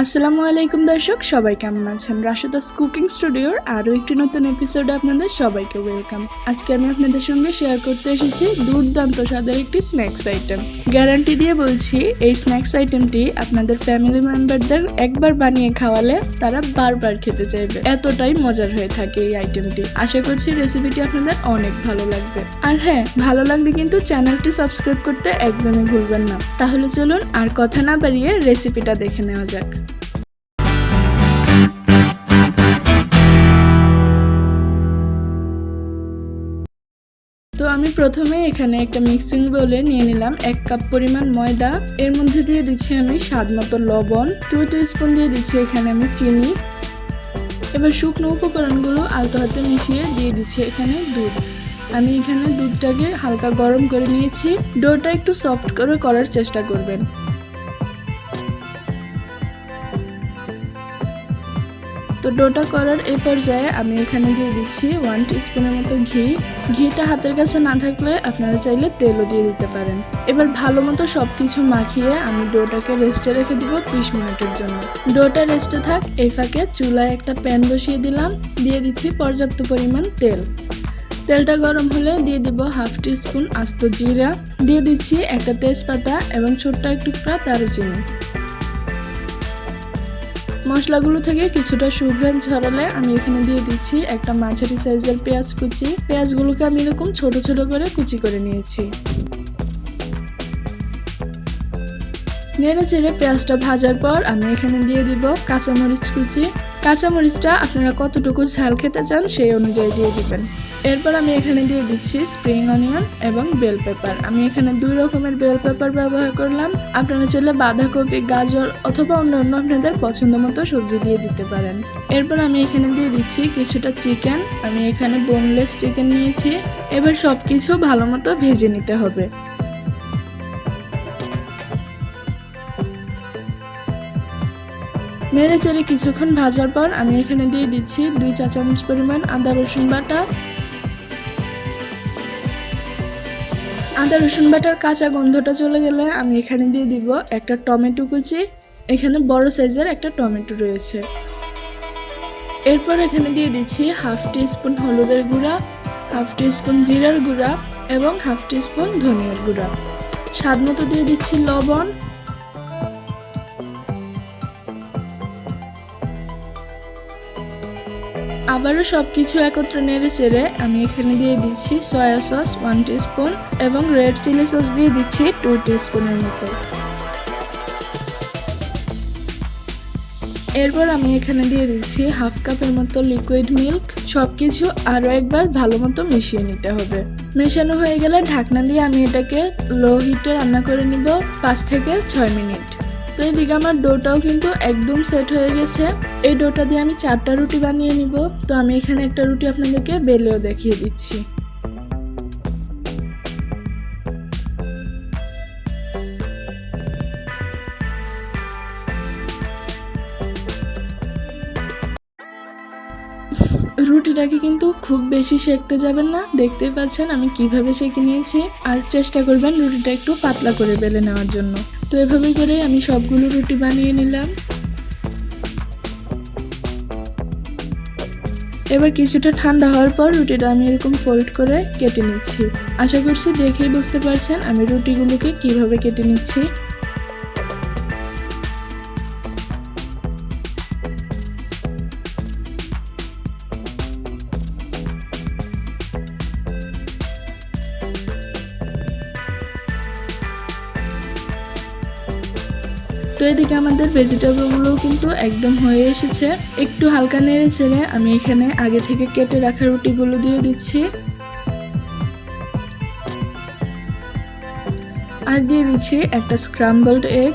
আসসালামু আলাইকুম দর্শক, সবাই কেমন আছেন? রাশেদাস কুকিং স্টুডিওর আরও একটি নতুন এপিসোডে আপনাদের সবাইকে ওয়েলকাম আজকে আমি আপনাদের সঙ্গে শেয়ার করতে এসেছি দুর্দান্ত স্বাদের একটি স্ন্যাক্স আইটেম গ্যারান্টি দিয়ে বলছি, এই স্ন্যাক্স আইটেমটি আপনাদের ফ্যামিলি মেম্বারদের একবার বানিয়ে খাওয়ালে তারা বারবার খেতে চাইবে। এতটাই মজার হয়ে থাকে এই আইটেমটি আশা করছি রেসিপিটি আপনাদের অনেক ভালো লাগবে। আর হ্যাঁ ভালো লাগলে কিন্তু চ্যানেলটি সাবস্ক্রাইব করতে একদমই ভুলবেন না। তাহলে চলুন আর কথা না বাড়িয়ে রেসিপিটা দেখে নেওয়া যাক। আমি প্রথমে এখানে একটা মিক্সিং বলে নিয়ে নিলাম এক কাপ পরিমাণ ময়দা। এর মধ্যে দিয়ে দিচ্ছি আমি স্বাদ মতো লবণ। টু স্পুন দিয়ে দিচ্ছি এখানে আমি চিনি। এবার শুকনো উপকরণগুলো আলতো হাতে মিশিয়ে দিয়ে দিচ্ছি এখানে দুধ। আমি এখানে দুধটাকে হালকা গরম করে নিয়েছি। ডোটা একটু সফট করে করার চেষ্টা করবেন। তো ডোটা করার এই পর্যায়ে আমি এখানে দিয়ে দিচ্ছি ওয়ান স্পুনের মতো ঘি। ঘিটা হাতের কাছে না থাকলে আপনারা চাইলে তেলও দিয়ে দিতে পারেন। এবার ভালো মতো সব কিছু মাখিয়ে আমি ডোটাকে রেস্টে রেখে দিব বিশ মিনিটের জন্য। ডোটা রেস্টে থাক, এই ফাঁকে চুলায় একটা প্যান বসিয়ে দিলাম। দিয়ে দিচ্ছি পর্যাপ্ত পরিমাণ তেল। তেলটা গরম হলে দিয়ে দিব হাফ টি স্পুন আস্ত জিরা। দিয়ে দিচ্ছি একটা তেজপাতা এবং ছোট্ট এক টুকরা দারুচিনি। মশলাগুলো থেকে কিছুটা সুগ্রান ছড়ালে আমি এখানে দিয়ে দিচ্ছি একটা মাঝারি সাইজের পেঁয়াজ কুচি। পেঁয়াজগুলোকে আমি এরকম ছোট ছোট করে কুচি করে নিয়েছি। নেড়ে চেড়ে পেঁয়াজটা ভাজার পর আমি এখানে দিয়ে দিব কাঁচামরিচ কুচি। কাঁচামরিচটা আপনারা কতটুকু ঝাল খেতে চান সেই অনুযায়ী দিয়ে দিবেন। এরপর আমি এখানে দিয়ে দিচ্ছি স্প্রিং অনিয়ন এবং বেল পেপার। আমি এখানে দুই রকমের বেল পেপার ব্যবহার করলাম। আপনারা চাইলে বাঁধাকপি, গাজর অথবা অন্য অন্য আপনাদের পছন্দ মতো সবজি দিয়ে দিতে পারেন। এরপর আমি এখানে দিয়ে দিচ্ছি কিছুটা চিকেন। আমি এখানে বোনলেস চিকেন নিয়েছি। এবার সব কিছু ভালো মতো ভেজে নিতে হবে। নেড়ে চেড়ে কিছুক্ষণ ভাজার পর আমি এখানে দিয়ে দিচ্ছি দুই চা চামচ পরিমাণ আদা, রসুন বাটা। আদা, রসুন বাটার কাঁচা গন্ধটা চলে গেলে আমি এখানে দিয়ে দিব একটা টমেটো কুচি। এখানে বড় সাইজের একটা টমেটো রয়েছে। এরপর এখানে দিয়ে দিচ্ছি হাফ টি স্পুন হলুদের গুঁড়া, হাফ টি স্পুন জিরার গুঁড়া এবং হাফ টি স্পুন ধনিয়ার গুঁড়া। স্বাদ মতো দিয়ে দিচ্ছি লবণ। আবারও সব কিছু একত্রে নেড়ে চেড়ে আমি এখানে দিয়ে দিচ্ছি সয়া সস ওয়ান স্পুন এবং রেড চিলি সস দিয়ে দিচ্ছি টু স্পুনের মতো। এরপর আমি এখানে দিয়ে দিচ্ছি হাফ কাপের মতো লিকুইড মিল্ক সব কিছু আরও একবার ভালো মতো মিশিয়ে নিতে হবে। মেশানো হয়ে গেলে ঢাকনা দিয়ে আমি এটাকে লো হিটে রান্না করে নিব পাঁচ থেকে ছয় মিনিট। তো এদিকে আমার ডোটাও কিন্তু একদম সেট হয়ে গেছে। এই ডোটা দিয়ে আমি চারটা রুটি বানিয়ে নিব। তো আমি এখানে একটা রুটি আপনাদেরকে বেলেও দেখিয়ে দিচ্ছি। রুটিটাকে কিন্তু খুব বেশি সেকতে যাবেন না। দেখতেই পাচ্ছেন আমি কীভাবে সেকে নিয়েছি। আর চেষ্টা করবেন রুটিটা একটু পাতলা করে বেলে নেওয়ার জন্য। তো এভাবে করে আমি সবগুলো রুটি বানিয়ে নিলাম। এবার কিছুটা ঠান্ডা হওয়ার পর রুটিটা আমি এরকম ফোল্ড করে কেটে নিচ্ছি। আশা করছি দেখেই বুঝতে পারছেন আমি রুটিগুলোকে কীভাবে কেটে নিচ্ছি। তো এদিকে আমাদের ভেজিটেবলগুলোও কিন্তু একদম হয়ে এসেছে। একটু হালকা নেড়ে চেড়ে আমি এখানে আগে থেকে কেটে রাখা রুটিগুলো দিয়ে দিচ্ছি। আর দিয়ে দিচ্ছি একটা স্ক্রাম্বলড এগ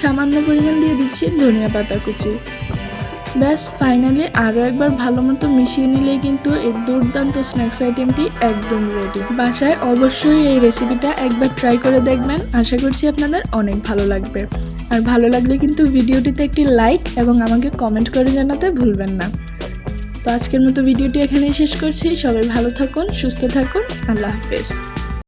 সামান্য পরিমাণ দিয়ে দিচ্ছি ধনিয়া পাতা কুচি। ব্যাস ফাইনালি আরও একবার ভালো মতো মিশিয়ে নিলেই কিন্তু এই দুর্দান্ত স্ন্যাক্স আইটেমটি একদম রেডি বাসায় অবশ্যই এই রেসিপিটা একবার ট্রাই করে দেখবেন। আশা করছি আপনাদের অনেক ভালো লাগবে। আর ভালো লাগলে কিন্তু ভিডিওটিতে একটি লাইক এবং আমাকে কমেন্ট করে জানাতে ভুলবেন না। তো আজকের মতো ভিডিওটি এখানেই শেষ করছি। সবাই ভালো থাকুন, সুস্থ থাকুন। আল্লাহ হাফেজ।